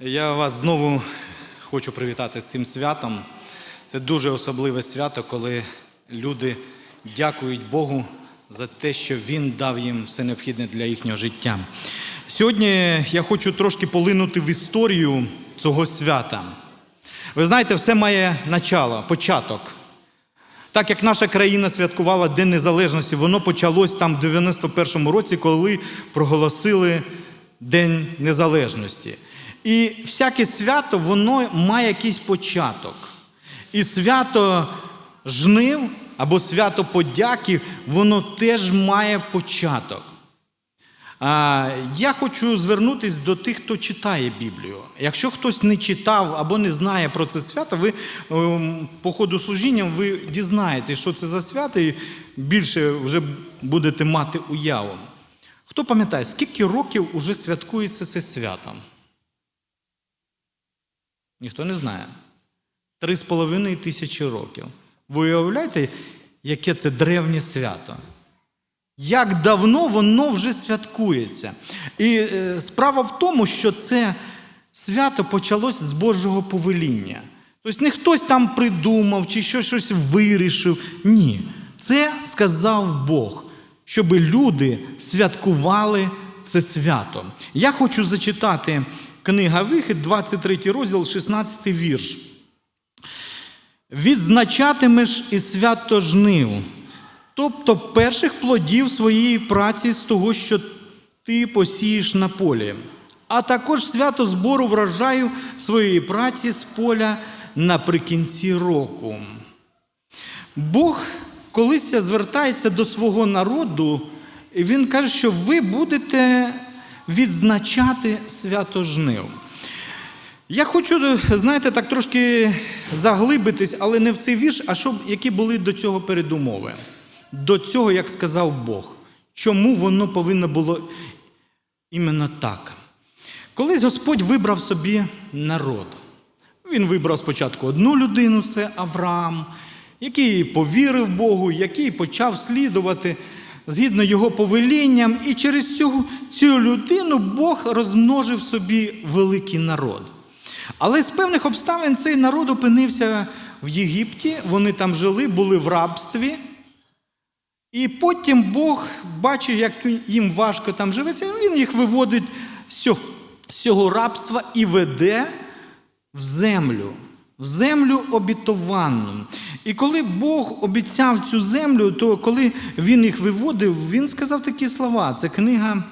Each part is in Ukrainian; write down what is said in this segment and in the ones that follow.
Я вас знову хочу привітати з цим святом. Це дуже особливе свято, коли люди дякують Богу за те, що Він дав їм все необхідне для їхнього життя. Сьогодні я хочу трошки полинути в історію цього свята. Ви знаєте, все має начало, початок. Так як наша країна святкувала День Незалежності, воно почалось там в 91-му році, коли проголосили День Незалежності. І всяке свято, воно має якийсь початок. І свято жнив або свято подяки, воно теж має початок. А, Я хочу звернутися до тих, хто читає Біблію. Якщо хтось не читав або не знає про це свято, ви ем, по ходу служіння ви дізнаєтесь, що це за свято, і більше вже будете мати уяву. Хто пам'ятає, скільки років уже святкується це свято? Ніхто не знає. Три з половиною тисячі років. Ви уявляєте, яке це древнє свято? Як давно воно вже святкується. І е, справа в тому, що це свято почалось з Божого повеління. Тобто не хтось там придумав чи що, щось вирішив. Ні. Це сказав Бог, щоб люди святкували це свято. Я хочу зачитати книга Вихід, 23 розділ, 16 вірш. Відзначатимеш і свято жнив, тобто перших плодів своєї праці з того, що ти посієш на полі, а також свято збору врожаю своєї праці з поля наприкінці року. Бог колись звертається до свого народу, і він каже, що ви будете відзначати свято жнив. Я хочу, знаєте, так трошки заглибитись, але не в цей вірш, а щоб які були до цього передумови. До цього, як сказав Бог. Чому воно повинно було іменно так? Колись Господь вибрав собі народ. Він вибрав спочатку одну людину, це Авраам, який повірив Богу, який почав слідувати згідно його повелінням, і через цю, цю людину Бог розмножив собі великий народ. Але з певних обставин цей народ опинився в Єгипті, вони там жили, були в рабстві. І потім Бог бачить, як їм важко там живеться, він їх виводить з цього рабства і веде в землю, в землю обітованну. І коли Бог обіцяв цю землю, то коли він їх виводив, він сказав такі слова. Це книга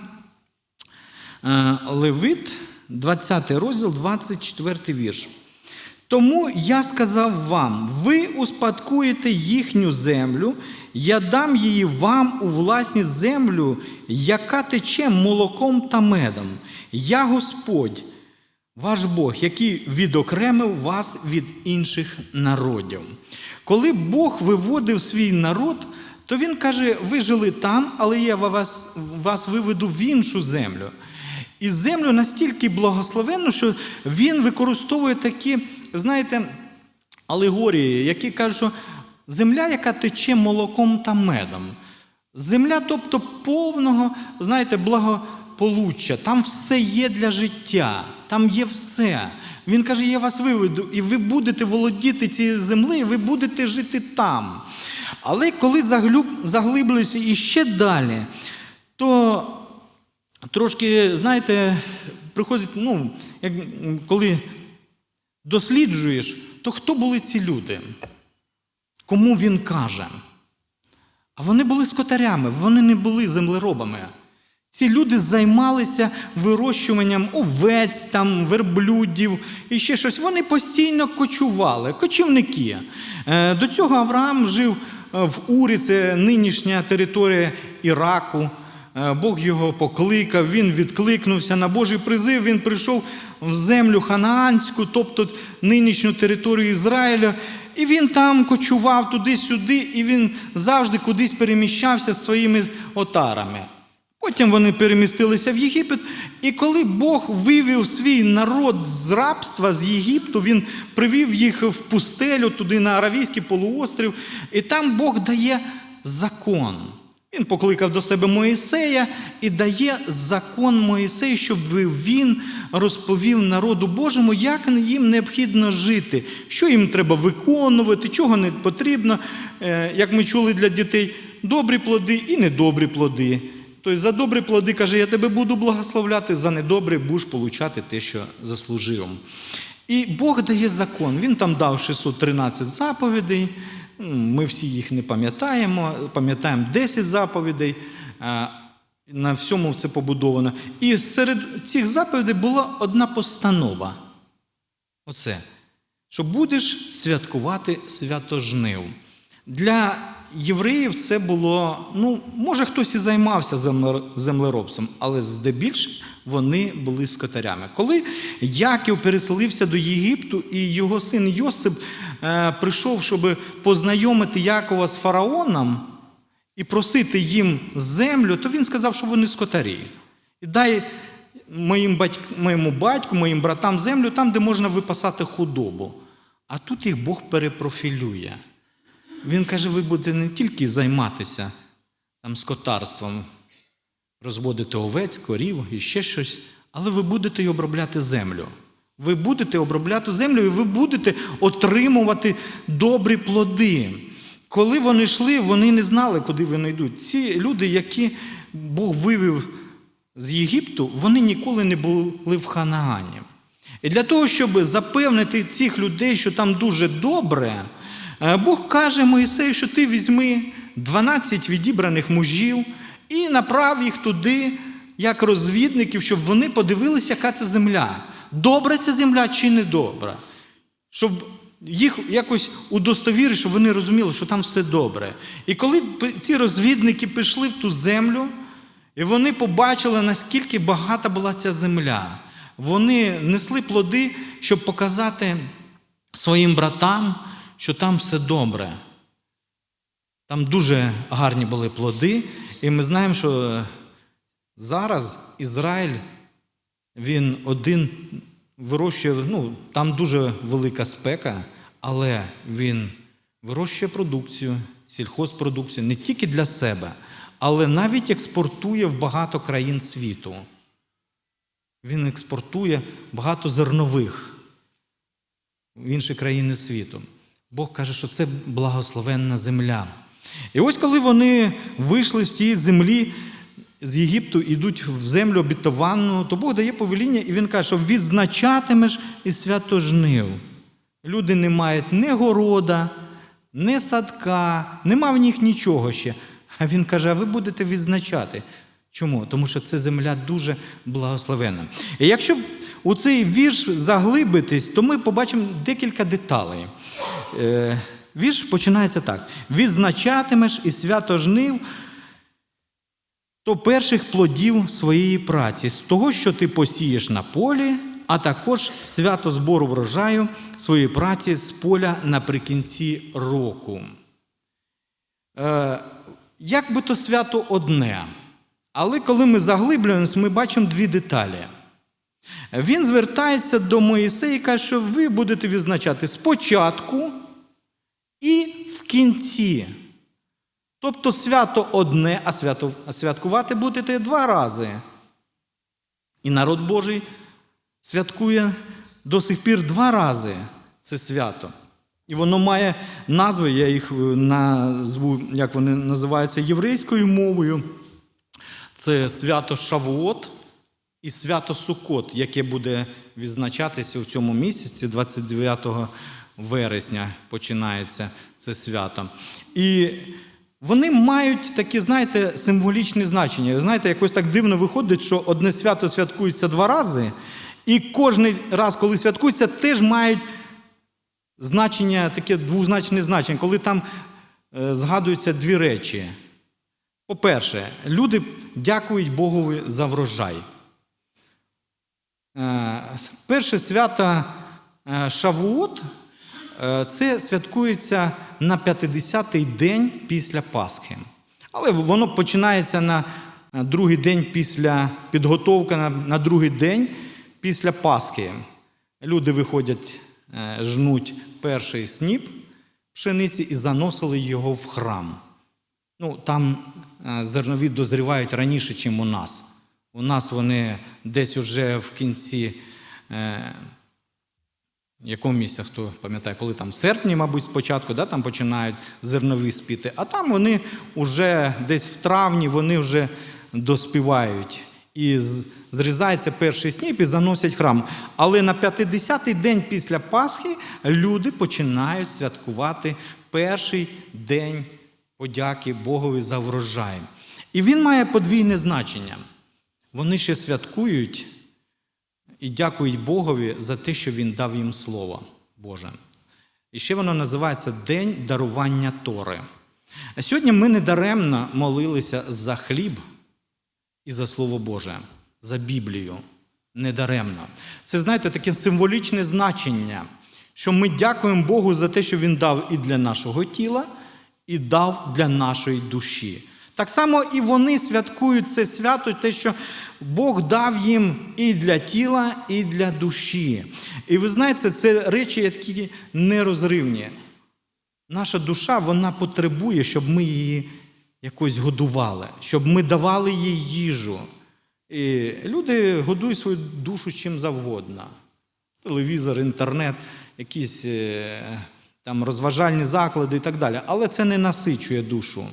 е, Левит, 20 розділ, 24 вірш. Тому я сказав вам: ви успадкуєте їхню землю, я дам її вам у власність землю, яка тече молоком та медом. Я Господь, ваш Бог, який відокремив вас від інших народів. Коли Бог виводив свій народ, то він каже: ви жили там, але я вас, вас виведу в іншу землю. І землю настільки благословенну, що він використовує такі, знаєте, алегорії, які кажуть, що земля, яка тече молоком та медом. Земля, тобто повного, знаєте, благополуччя. Там все є для життя, там є все. Він каже: я вас виведу, і ви будете володіти цією землею, ви будете жити там. Але коли заглиблююся іще далі, то трошки, знаєте, приходить, ну, як коли досліджуєш, то хто були ці люди? Кому він каже? А вони були скотарями, вони не були землеробами. Ці люди займалися вирощуванням овець, там, верблюдів і ще щось. Вони постійно кочували, кочівники. Е, До цього Авраам жив в Урі, це нинішня територія Іраку. Е, Бог його покликав, він відкликнувся на Божий призив, він прийшов в землю ханаанську, тобто нинішню територію Ізраїля, і він там кочував туди-сюди, і він завжди кудись переміщався з своїми отарами. Потім вони перемістилися в Єгипет, і коли Бог вивів свій народ з рабства з Єгипту, він привів їх в пустелю, туди на Аравійський полуострів, і там Бог дає закон. Він покликав до себе Моїсея і дає закон Моїсею, щоб він розповів народу Божому, як їм необхідно жити, що їм треба виконувати, чого не потрібно, Е, як ми чули для дітей, добрі плоди і недобрі плоди. Тобто за добрі плоди каже, я тебе буду благословляти, за недобрі будеш получати те, що заслужив. І Бог дає закон. Він там дав 613 заповідей. Ми всі їх не пам'ятаємо, пам'ятаємо 10 заповідей. На всьому це побудовано. І серед цих заповідей була одна постанова. Оце. Що будеш святкувати свято жнив. Для євреїв це було, ну, може, хтось і займався земле- землеробством, але здебільш вони були скотарями. Коли Яків переселився до Єгипту, і його син Йосип е, прийшов, щоб познайомити Якова з фараоном і просити їм землю, то він сказав, що вони скотарі. І дай моїм батьк, моєму батьку, моїм братам землю там, де можна випасати худобу. А тут їх Бог перепрофілює. Він каже, ви будете не тільки займатися там, скотарством, розводити овець, корів і ще щось, але ви будете й обробляти землю. Ви будете обробляти землю і ви будете отримувати добрі плоди. Коли вони йшли, вони не знали, куди вони йдуть. Ці люди, які Бог вивів з Єгипту, вони ніколи не були в Ханаані. І для того, щоб запевнити цих людей, що там дуже добре, Бог каже Моїсею, що ти візьми 12 відібраних мужів і направ їх туди, як розвідників, щоб вони подивилися, яка це земля. Добра ця земля чи не добра. Щоб їх якось удостовірити, щоб вони розуміли, що там все добре. І коли ці розвідники пішли в ту землю, і вони побачили, наскільки багата була ця земля. Вони несли плоди, щоб показати своїм братам, що там все добре. Там дуже гарні були плоди, і ми знаємо, що зараз Ізраїль він один вирощує, ну, там дуже велика спека, але він вирощує продукцію, сільхозпродукцію не тільки для себе, але навіть експортує в багато країн світу. Він експортує багато зернових в інші країни світу. Бог каже, що це благословенна земля. І ось коли вони вийшли з тієї землі, з Єгипту йдуть в землю обітовану, то Бог дає повеління, і він каже, що відзначатимеш і свято жнив. Люди не мають ні города, ні садка, нема в них нічого ще. А він каже: а ви будете відзначати. Чому? Тому що це земля дуже благословенна. І якщо у цей вірш заглибитись, то ми побачимо декілька деталей. Е, вірш починається так: відзначатимеш і свято жнив то перших плодів своєї праці, з того, що ти посієш на полі, а також свято збору врожаю своєї праці з поля наприкінці року. Е, як би то свято одне, але коли ми заглиблюємось, ми бачимо дві деталі. Він звертається до Моїсея і каже, що ви будете відзначати спочатку і в кінці. Тобто свято одне, а, свято, святкувати будете два рази. І народ Божий святкує до сих пір два рази це свято. І воно має назви, я їх е, назву, як вони називаються єврейською мовою. Це свято Шавуот і свято Сукот, яке буде відзначатися в цьому місяці, 29 вересня починається це свято. І вони мають такі, знаєте, символічні значення. Знаєте, якось так дивно виходить, що одне свято святкується два рази, і кожен раз, коли святкується, теж мають значення, таке двозначне значення, коли там е, згадуються дві речі. По-перше, люди дякують Богові за врожай. Е, Перше свято е, Шавуот це святкується на 50-й день після Пасхи. Але воно починається на е, другий день після підготовки на, на другий день після Пасхи. Люди виходять, е, жнуть перший сніп пшениці і заносили його в храм. Ну, там е, зернові дозрівають раніше, ніж у нас. У нас вони десь уже в кінці. Якому місця, хто пам'ятає, коли там в серпні, мабуть, спочатку, да, там починають зернові спіти, а там вони вже десь в травні вони вже доспівають. І зрізається перший сніп і заносять храм. Але на 50-й день після Пасхи люди починають святкувати перший день подяки Богові за врожай. І він має подвійне значення. Вони ще святкують і дякують Богові за те, що Він дав їм Слово Боже. І ще воно називається День дарування Тори. А сьогодні ми недаремно молилися за хліб і за Слово Боже, за Біблію. Недаремно. Це, знаєте, таке символічне значення, що ми дякуємо Богу за те, що Він дав і для нашого тіла, і дав для нашої душі. Так само і вони святкують це свято, те, що Бог дав їм і для тіла, і для душі. І ви знаєте, це речі, які нерозривні. Наша душа вона потребує, щоб ми її якось годували, щоб ми давали їй їжу. І люди годують свою душу чим завгодно. Телевізор, інтернет, якісь е, там розважальні заклади і так далі. Але це не насичує душу.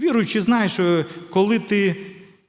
Віруючи, знає, що коли ти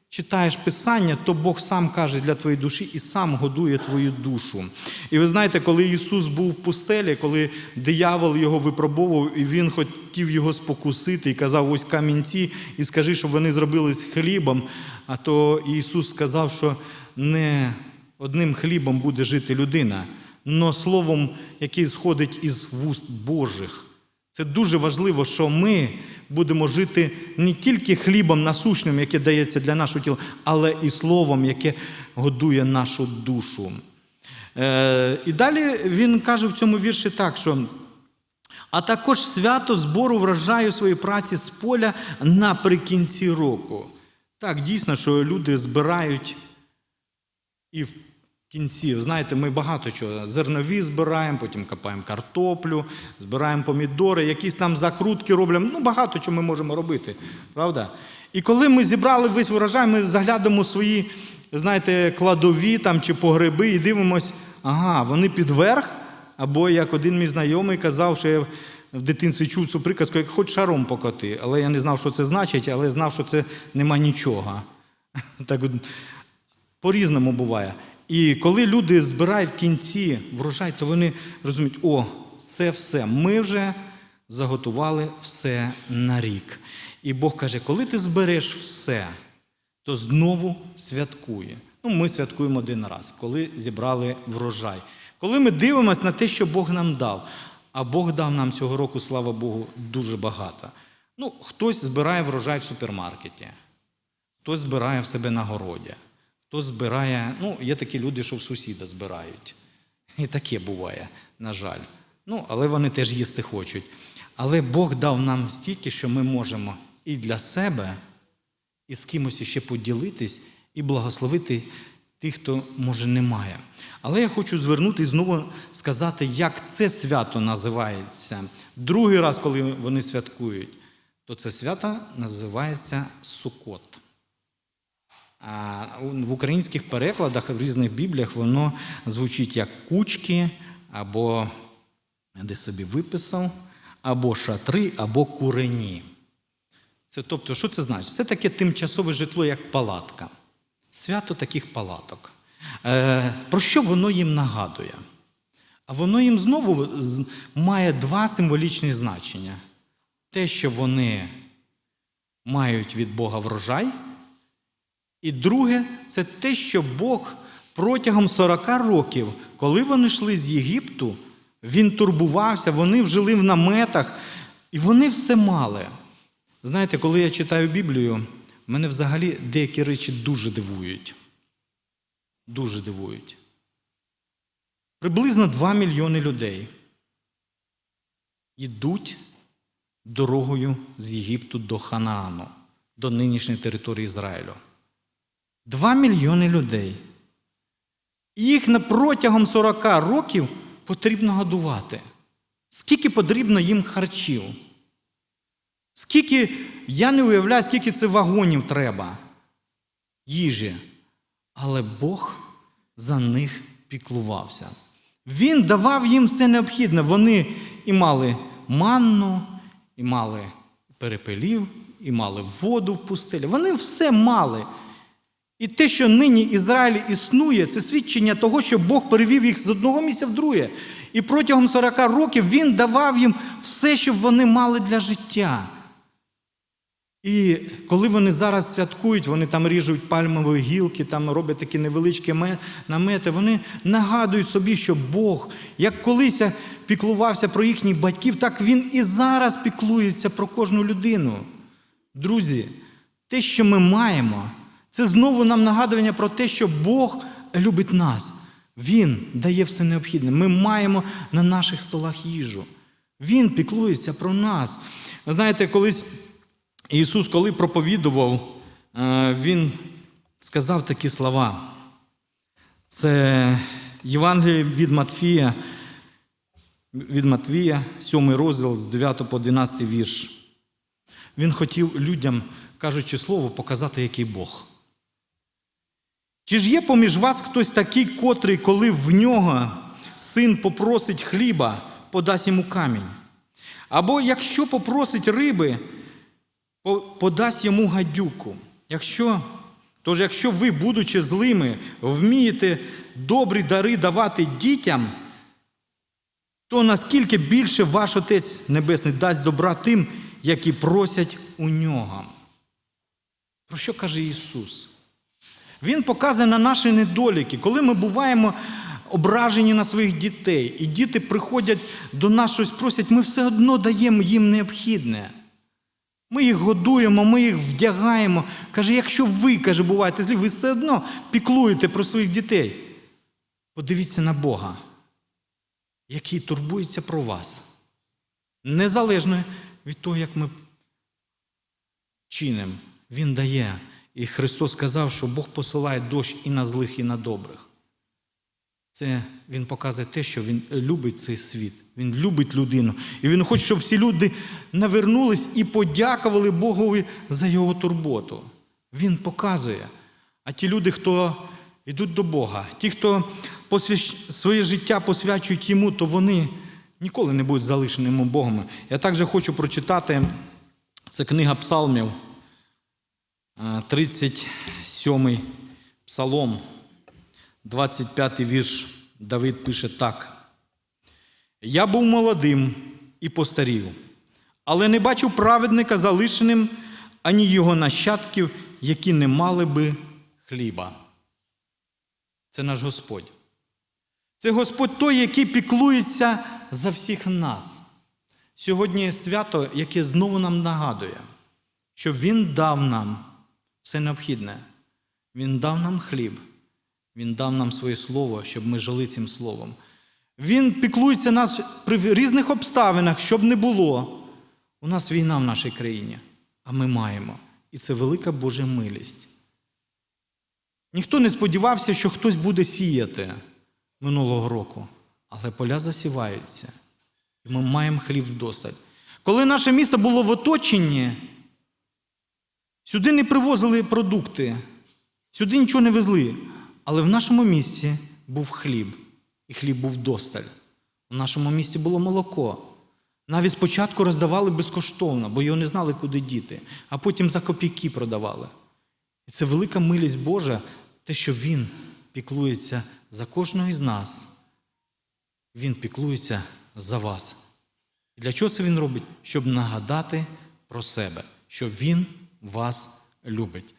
читаєш Писання, то Бог сам каже для твоєї душі і сам годує твою душу. І ви знаєте, коли Ісус був в пустелі, коли диявол його випробовував, і він хотів його спокусити і казав: ось камінці, і скажи, щоб вони зробились хлібом. А то Ісус сказав, що не одним хлібом буде жити людина, но словом, яке сходить із вуст Божих. Це дуже важливо, що ми будемо жити не тільки хлібом насущним, яке дається для нашого тіла, але і словом, яке годує нашу душу. Е, і далі він каже в цьому вірші так, що. А також свято збору врожаю своєї праці з поля наприкінці року. Так, дійсно, що люди збирають і в кінці, знаєте, ми багато чого. Зернові збираємо, потім копаємо картоплю, збираємо помідори, якісь там закрутки робимо. Ну, багато чого ми можемо робити, правда? І коли ми зібрали весь врожай, ми заглянемо свої, знаєте, кладові там, чи погреби і дивимось, ага, вони підверх, або як один мій знайомий казав, що я в дитинстві чув цю приказку, як хоч шаром покоти. Але я не знав, що це значить, але знав, що це нема нічого. Так по-різному буває. І коли люди збирають в кінці врожай, то вони розуміють, о, це все. Ми вже заготували все на рік. І Бог каже, коли ти збереш все, то знову святкує. Ну, ми святкуємо один раз, коли зібрали врожай. Коли ми дивимося на те, що Бог нам дав, а Бог дав нам цього року, слава Богу, дуже багато. Ну, хтось збирає врожай в супермаркеті, хтось збирає в себе на городі, хтось збирає, ну, є такі люди, що в сусіда збирають. І таке буває, на жаль. Ну, але вони теж їсти хочуть. Але Бог дав нам стільки, що ми можемо і для себе, і з кимось ще поділитись, і благословити тих, хто може не має. Але я хочу звернути і знову сказати, як це свято називається. Другий раз, коли вони святкують, то це свято називається Сукот. В українських перекладах, в різних бібліях воно звучить як кучки, або де собі виписав, або шатри, або курені. Це тобто, що це значить? Це таке тимчасове житло, як палатка. Свято таких палаток. Е, про що воно їм нагадує? А воно їм знову має два символічні значення: те, що вони мають від Бога врожай, і друге, це те, що Бог протягом 40 років, коли вони йшли з Єгипту, він турбувався, вони жили в наметах, і вони все мали. Знаєте, коли я читаю Біблію, мене взагалі деякі речі дуже дивують. Дуже дивують. Приблизно 2 мільйони людей йдуть дорогою з Єгипту до Ханаану, до нинішньої території Ізраїлю. Два мільйони людей. Їх протягом 40 років потрібно годувати. Скільки потрібно їм харчів? Скільки, я не уявляю, скільки це вагонів треба їжі. Але Бог за них піклувався. Він давав їм все необхідне. Вони і мали манну, і мали перепелів, і мали воду в пустелі. Вони все мали. І те, що нині Ізраїль існує, це свідчення того, що Бог перевів їх з одного місця в друге. І протягом 40 років Він давав їм все, що вони мали для життя. І коли вони зараз святкують, вони там ріжуть пальмові гілки, там роблять такі невеличкі намети, вони нагадують собі, що Бог, як колись піклувався про їхніх батьків, так Він і зараз піклується про кожну людину. Друзі, те, що ми маємо, це знову нам нагадування про те, що Бог любить нас. Він дає все необхідне. Ми маємо на наших столах їжу. Він піклується про нас. Ви знаєте, колись Ісус, коли проповідував, е, Він сказав такі слова. Це Євангеліє від Матфія, від Матвія, 7 розділ з 9 по 11 вірш. Він хотів людям, кажучи слово, показати, який Бог. Чи ж є поміж вас хтось такий, котрий, коли в нього син попросить хліба, подасть йому камінь? Або якщо попросить риби, подасть йому гадюку. Якщо, тож, якщо ви, будучи злими, вмієте добрі дари давати дітям, то наскільки більше ваш Отець Небесний дасть добра тим, які просять у нього. Про що каже Ісус? Він показує на наші недоліки, коли ми буваємо ображені на своїх дітей, і діти приходять до нас щось просять, ми все одно даємо їм необхідне. Ми їх годуємо, ми їх вдягаємо. Каже, якщо ви, каже, буваєте злі, ви все одно піклуєте про своїх дітей. Подивіться на Бога, який турбується про вас. Незалежно від того, як ми чинимо, Він дає. І Христос сказав, що Бог посилає дощ і на злих, і на добрих. Це Він показує те, що Він любить цей світ. Він любить людину. І Він хоче, щоб всі люди навернулись і подякували Богові за його турботу. Він показує. А ті люди, хто йдуть до Бога, ті, хто посвящ... своє життя посвячують йому, то вони ніколи не будуть залишеними Богом. Я також хочу прочитати, це книга Псалмів, 37 псалом. 25 вірш Давид пише так. Я був молодим і постарів, але не бачив праведника залишеним, ані його нащадків, які не мали би хліба. Це наш Господь. Це Господь той, який піклується за всіх нас. Сьогодні свято, яке знову нам нагадує, що Він дав нам все необхідне. Він дав нам хліб. Він дав нам своє слово, щоб ми жили цим словом. Він піклується нас при різних обставинах, щоб не було. У нас війна в нашій країні, а ми маємо. І це велика Божа милість. Ніхто не сподівався, що хтось буде сіяти минулого року, але поля засіваються. І ми маємо хліб вдосталь. Коли наше місто було в оточенні, сюди не привозили продукти, сюди нічого не везли. Але в нашому місті був хліб, і хліб був досталь. У нашому місті було молоко. Навіть спочатку роздавали безкоштовно, бо його не знали, куди діти, а потім за копійки продавали. І це велика милість Божа, те, що Він піклується за кожного із нас. Він піклується за вас. І для чого це він робить? Щоб нагадати про себе, що Він вас любить.